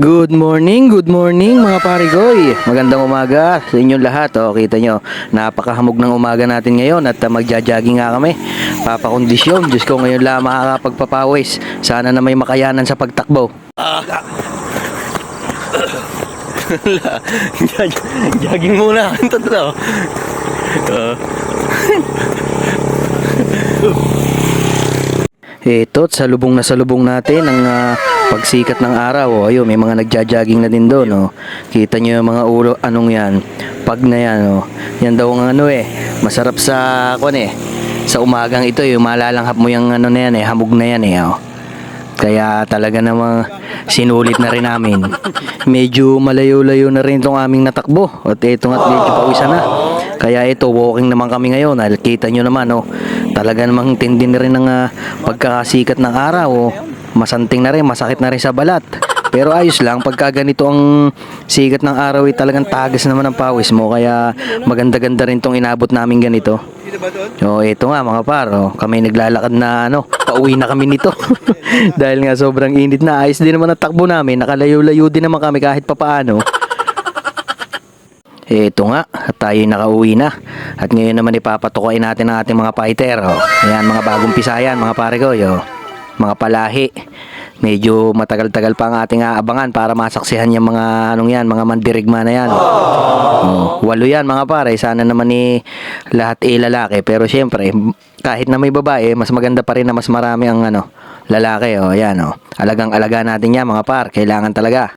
Good morning, good morning mga parigoy. Magandang umaga sa inyong lahat. O, kita nyo, napakahamog ng umaga natin ngayon at uh, magja-jogging nga kami. Papakondisyon, Diyos ko ngayon lang makakapagpapawis. Sana na may makayanan sa pagtakbo. jogging muna. Ito to. Ito, sa lubong na sa lubong natin ang ah, pagsikat ng araw. O, ayun, may mga nagja-jogging na din doon. Oh. Kita nyo yung mga ulo, anong yan? Pag na yan. Oh. Yan daw ang ano eh. Masarap sa, kwan eh. Sa umagang ito, yung malalanghap mo yung ano na yan eh. Hamog na yan eh. Oh. Kaya talaga namang sinulit na rin namin. Medyo malayo-layo na rin itong aming natakbo. At ito nga't medyo pawisan na. Kaya ito, walking naman kami ngayon. Dahil kita nyo naman, oh, talaga namang tindi na rin ng ah, pagkakasikat ng araw. Oh. Masanting na rin, masakit na rin sa balat. Pero ayos lang, pagka ganito ang sikat ng araw, eh, talagang tagas naman ang pawis mo. Kaya maganda-ganda rin itong inabot namin ganito. So, ito nga mga par, oh, kami naglalakad na ano, pauwi na kami nito. Dahil nga sobrang init na, ayos din naman ang takbo namin, nakalayo-layo din naman kami kahit papaano. Ito nga, at tayo nakauwi na. At ngayon naman ipapatukoy natin ang ating mga fighter. Oh. Ayan, mga bagong pisayan, mga pare ko. Yo. Mga palahi. Medyo matagal-tagal pa ang ating aabangan para masaksihan yung mga anong yan, mga mandirigma na yan. Oh, walo yan mga pare. Sana naman ni lahat eh lalaki. Pero syempre, kahit na may babae, mas maganda pa rin na mas marami ang ano, lalaki. Oh, yan, oh. Alagang-alaga natin yan mga par. Kailangan talaga.